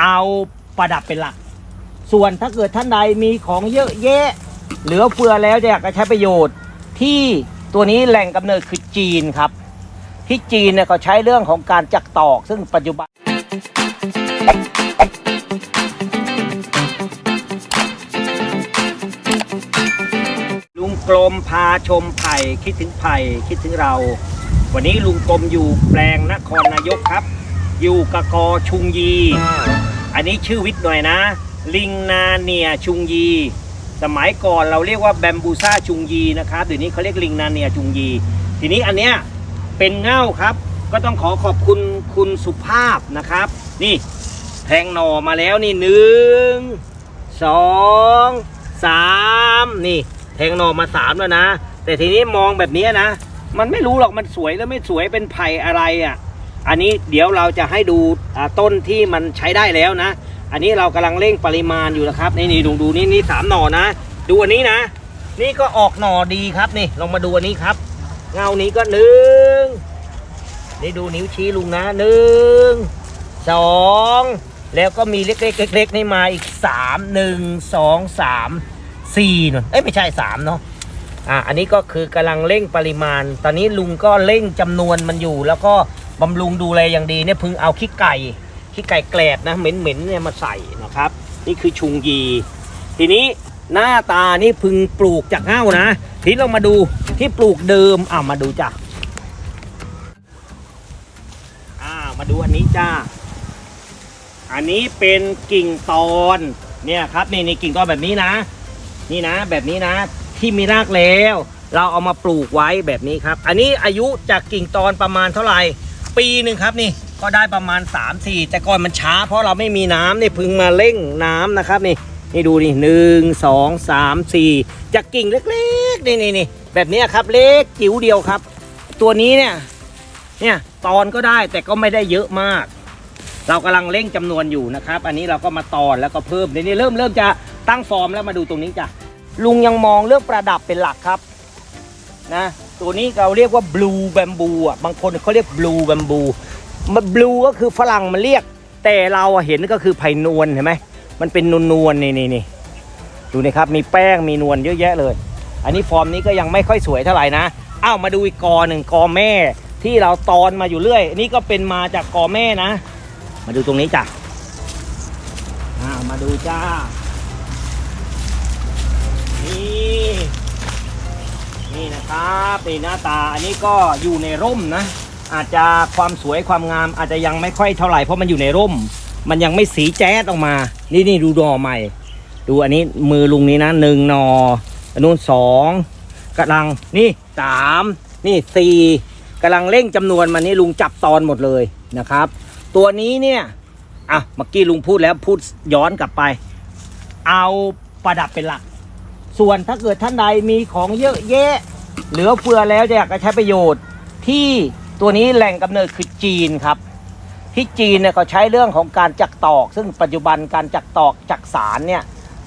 เอาประดับเป็นหลัก ส่วนถ้าเกิดท่านใดมีของเยอะแยะ เหลือเฟือแล้วอยากจะใช้ประโยชน์ที่ตัวนี้แหล่งกำเนิดคือจีนครับ ที่จีนเนี่ยเขาใช้เรื่องของการจักตอก ซึ่งปัจจุบันลุงกลมพาชมไผ่คิดถึงไผ่คิดถึงเรา วันนี้ลุงกลมอยู่แปลงนครนายกครับ ยู่กะกอชุงยี อันนี้ชื่อวิทย์หน่อยนะ ลิงนาเนียชุงยี สมัยก่อนเราเรียกว่าแบมบูซ่าชุงยีนะครับเดี๋ยวนี้เขาเรียกลิงนาเนียชุงยี ทีนี้อันเนี้ยเป็นเง่าครับ ก็ต้องขอขอบคุณคุณสุภาพนะครับ นี่แทงหน่อมาแล้วนี่หนึ่งสองสามนี่ แทงหน่อมาสามแล้วนะ แต่ทีนี้มองแบบนี้นะ มันไม่รู้หรอกมันสวยแล้วไม่สวยเป็นไผ่อะไรอะ อันนี้เดี๋ยวเราจะให้ดูต้นที่มันใช้ได้แล้วนะ อันนี้เรากำลังเร่งปริมาณอยู่นะครับนี่นี่ดูดูนี่นี่สามหน่อนะ ดูอันนี้นะ นี่ก็ออกหน่อดีครับนี่ลองมาดูอันนี้ครับ เงานี้ก็หนึ่งนี่ดูนิ้วชี้ลุงนะหนึ่งสองแล้วก็มีเล็กๆเล็กๆนี่มาอีกสามหนึ่งสองสามสี่นนเอ้ยไม่ใช่สามเนาะอ่าอันนี้ก็คือกำลังเร่งปริมาณ ตอนนี้ลุงก็เร่งจำนวนมันอยู่แล้วก็ บำรุงดูแลอย่างดีเนี่ยพึงเอาขี้ไก่ขี้ไก่แกลบนะเหม็นๆเนี่ยมาใส่นะครับ นี่คือชุงยี ทีนี้หน้าตานี่พึงปลูกจากเง่านะทีเรามาดูที่ปลูกเดิมอ่ามาดูจ้ะอ่ามาดูอันนี้จ้าอันนี้เป็นกิ่งตอนเนี่ยครับนี่นี่กิ่งตอนแบบนี้นะ นี่นะ แบบนี้นะ ที่มีรากแล้ว เราเอามาปลูกไว้แบบนี้ครับ อันนี้อายุจากกิ่งตอนประมาณเท่าไหร่ ปีหนึ่งครับนี่ก็ได้ประมาณ 3 4 แต่ก่อนมันช้าเพราะเราไม่มีน้ำนี่เพึ่งมาเร่งน้ำนะครับนี่นี่ดูนี่หนึ่งสองสามสี่จากกิ่งเล็กๆนี่นี่นี่แบบนี้ครับเล็กจิ๋วเดียวครับ ตัวนี้เนี่ยเนี่ยตอนก็ได้แต่ก็ไม่ได้เยอะมาก เรากำลังเร่งจำนวนอยู่นะครับ อันนี้เราก็มาตอนแล้วก็เพิ่มเดี๋ยวนี้เริ่มเริ่มจะตั้งฟอร์มแล้วมาดูตรงนี้จ้ะลุงยังมองเรื่องประดับเป็นหลักครับนะ ตัวนี้เราเรียกว่า blue bamboo อะบางคนเขาเรียก blue bamboo มัน blue ก็คือฝรั่งมันเรียก แต่เราเห็นก็คือไผ่นวลเห็นไหมมันเป็นนวลนวลๆนี่นี่นี่ดูนะครับมีแป้งมีนวลเยอะแยะเลย อันนี้ฟอร์มนี้ก็ยังไม่ค่อยสวยเท่าไหร่นะอ้าวมาดูอีกกอหนึ่งกอแม่ ที่เราตอนมาอยู่เรื่อยอันนี้ก็เป็นมาจากกอแม่นะ มาดูตรงนี้จ้ะอ่ามาดูจ้านี่ นี่นะครับนี่หน้าตาอันนี้ก็อยู่ในร่มนะ อาจจะความสวยความงามอาจจะยังไม่ค่อยเท่าไหร่เพราะมันอยู่ในร่ม มันยังไม่สีแจ๊ดออกมา นี่นี่ดูดอใหม่ ดูอันนี้มือลุงนี้นะหนึ่งนออันนู้นสองกำลังนี่สามนี่สี่กำลังเร่งจำนวนมันนี่ลุงจับตอนหมดเลยนะครับ ตัวนี้เนี่ยอะเมื่อกี้ลุงพูดแล้วพูดย้อนกลับไป เอาประดับเป็นหลัก ส่วนถ้าเกิดท่านใดมีของเยอะแยะ เหลือเฟือแล้วอยากจะใช้ประโยชน์ที่ตัวนี้แหล่งกำเนิดคือจีนครับ ที่จีนเนี่ยเขาใช้เรื่องของการจักตอก ซึ่งปัจจุบันการจักตอกจักสารเนี่ย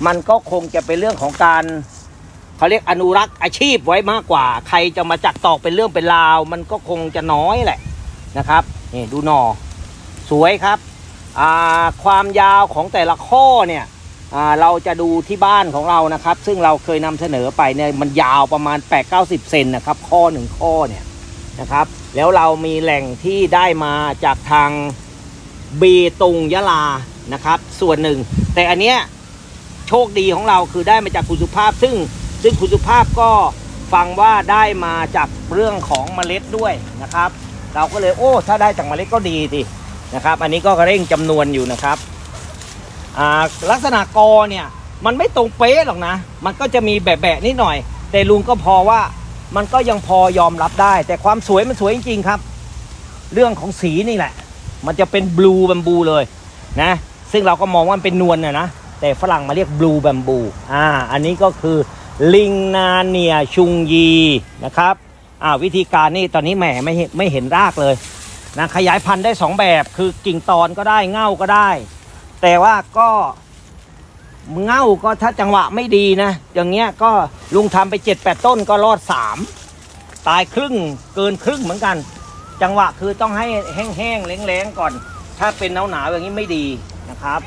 มันก็คงจะเป็นเรื่องของการเขาเรียกอนุรักษ์อาชีพไว้มากกว่า ใครจะมาจักตอกเป็นเรื่องเป็นราว มันก็คงจะน้อยแหละนะครับนี่ดูหนอสวยครับความยาวของแต่ละข้อเนี่ย เราจะดูที่บ้านของเรานะครับ ซึ่งเราเคยนำเสนอไปเนี่ยมันยาวประมาณ 8-90 เซนนะครับข้อหนึ่งข้อเนี่ยนะครับ แล้วเรามีแหล่งที่ได้มาจากทางเบตุงยะลานะครับ ส่วนหนึ่ง แต่อันเนี้ยโชคดีของเราคือได้มาจากคุณสุภาพ ซึ่งซึ่งคุณสุภาพก็ฟังว่าได้มาจากเรื่องของเมล็ดด้วยนะครับ เราก็เลยโอ้ ถ้าได้จากเมล็ดก็ดีสินะครับ อันนี้ก็เร่งจำนวนอยู่นะครับ ลักษณะกอเนี่ยมันไม่ตรงเป๊ะหรอกนะ มันก็จะมีแบะๆนิดหน่อย แต่ลุงก็พอว่ามันก็ยังพอยอมรับได้ แต่ความสวยมันสวยจริงๆครับ เรื่องของสีนี่แหละ มันจะเป็นบลูบัมบูเลยนะ ซึ่งเราก็มองว่ามันเป็นนวลนะนะแต่ฝรั่งมาเรียกบลูบัมบูอ่าอันนี้ก็คือลิงนาเนียชุงยีนะครับอ่าวิธีการนี่ตอนนี้แหมไม่เห็นไม่เห็นรากเลยนะขยายพันธุ์ได้สองแบบคือกิ่งตอนก็ได้เง่าก็ได้ แต่ว่าก็เง่าก็ถ้าจังหวะไม่ดีนะ อย่างเงี้ยก็ลุงทำไปเจ็ดแปดต้นก็รอดสามตายครึ่งเกินครึ่งเหมือนกัน จังหวะคือต้องให้แห้งๆแล้งๆก่อน ถ้าเป็นหนาวๆอย่างนี้ไม่ดีนะครับ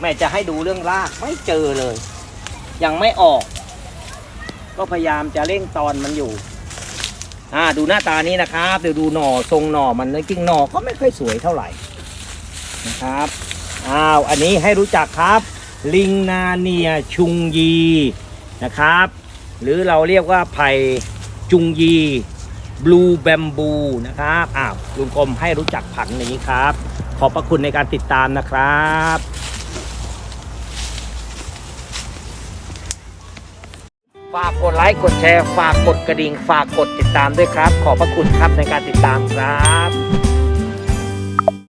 แม่จะให้ดูเรื่องรากไม่เจอเลย ยังไม่ออก ก็พยายามจะเร่งตอนมันอยู่อ่าดูหน้าตานี้นะครับ เดี๋ยวดูหน่อทรงหน่อมันจริงหน่อก็ไม่ค่อยสวยเท่าไหร่นะครับ อ้าวอันนี้ให้รู้จักครับ ลิงนาเนียชุงยีนะครับ หรือเราเรียกว่าไผ่จุงยีบลูแบมบูนะครับอ้าวลุงกรมให้รู้จักผักนี้ครับ ขอบพระคุณในการติดตามนะครับฝากกดไลค์กดแชร์ ฝากกดกระดิ่ง ฝากกดติดตามด้วยครับ ขอบพระคุณครับในการติดตามครับ